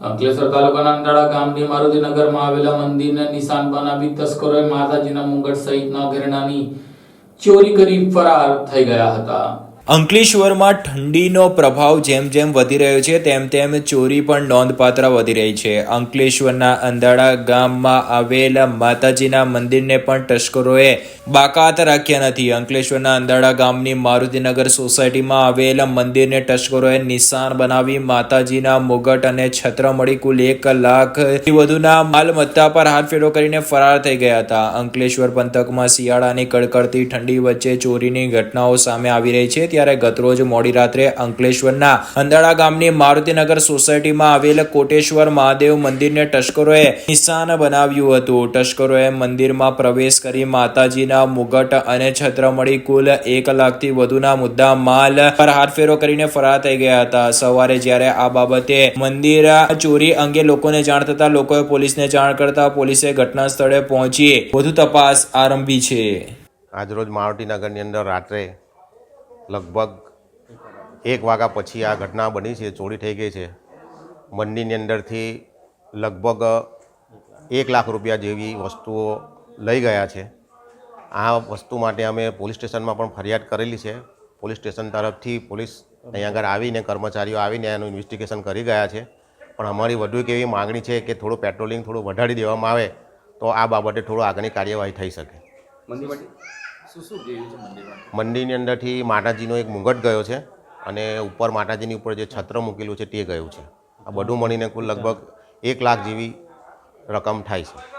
અંકલેશ્વર તાલુકાના અંડાળા ગામની મારુતિનગરમાં આવેલા મંદિરને નિશાન બનાવી તસ્કરોએ માતાજીના મુંગટ સહિતના ઘરેણાની ચોરી કરી ફરાર થઈ ગયા હતા. અંકલેશ્વરમાં ઠંડીનો પ્રભાવ જેમ જેમ વધી રહ્યો છે, તેમ તેમ ચોરી પણ નોંધપાત્ર વધી રહી છે. અંકલેશ્વરના અંધાડા ગામમાં આવેલા માતાજીના મંદિરને પણ તસ્કરોએ બાકાત રાખ્યા નથી. અંકલેશ્વરના અંદાડા ગામની મારુતિનગર સોસાયટીમાં આવેલા મંદિરને તસ્કરોએ નિશાન બનાવી માતાજીના મુગટ અને છત્ર મળી કુલ એક લાખ વધુના માલમત્તા પર હાથફેરો કરીને ફરાર થઈ ગયા હતા. અંકલેશ્વર પંથકમાં શિયાળાની કડકડતી ઠંડી વચ્ચે ચોરીની ઘટનાઓ સામે આવી રહી છે. ત્યારે ગતરોજ મોડી રાત્રે અંકલેશ્વરના અંદાળા ગામની મારુતિનગર સોસાયટીમાં આવેલ કોટેશ્વર મહાદેવ મંદિરને ટશ્કરોએ નિશાન બનાવ્યું હતું. ટશ્કરોએ મંદિરમાં પ્રવેશ કરી માતાજીના મુગટ અને છત્ર કુલ એક લાખથી વધુના મુદ્દા માલ પર હાથફેરો કરીને ફરાર થઈ ગયા હતા. સવારે જ્યારે આ બાબતે મંદિર ચોરી અંગે લોકોને જાણ થતા લોકોએ પોલીસને જાણ કરતા પોલીસે ઘટના સ્થળે પહોંચી વધુ તપાસ આરંભી છે. આજરોજ મારુતિનગરની અંદર રાત્રે લગભગ એક વાગ્યા પછી આ ઘટના બની છે, ચોરી થઈ ગઈ છે. મંદિરની અંદરથી લગભગ એક લાખ રૂપિયા જેવી વસ્તુઓ લઈ ગયા છે. આ વસ્તુ માટે અમે પોલીસ સ્ટેશનમાં પણ ફરિયાદ કરેલી છે. પોલીસ સ્ટેશન તરફથી પોલીસ અહીંયા આગળ આવીને, કર્મચારીઓ આવીને એનું ઇન્વેસ્ટિગેશન કરી ગયા છે. પણ અમારી વધુ એક એવી માગણી છે કે થોડું પેટ્રોલિંગ થોડું વધારી દેવામાં આવે તો આ બાબતે થોડું આગળની કાર્યવાહી થઈ શકે. મંદિરની અંદરથી માતાજીનો એક મુગટ ગયો છે અને ઉપર માતાજીની ઉપર જે છત્ર મૂકેલું છે તે ગયું છે. આ બધું મળીને કુલ લગભગ એક લાખ જેવી રકમ થાય છે.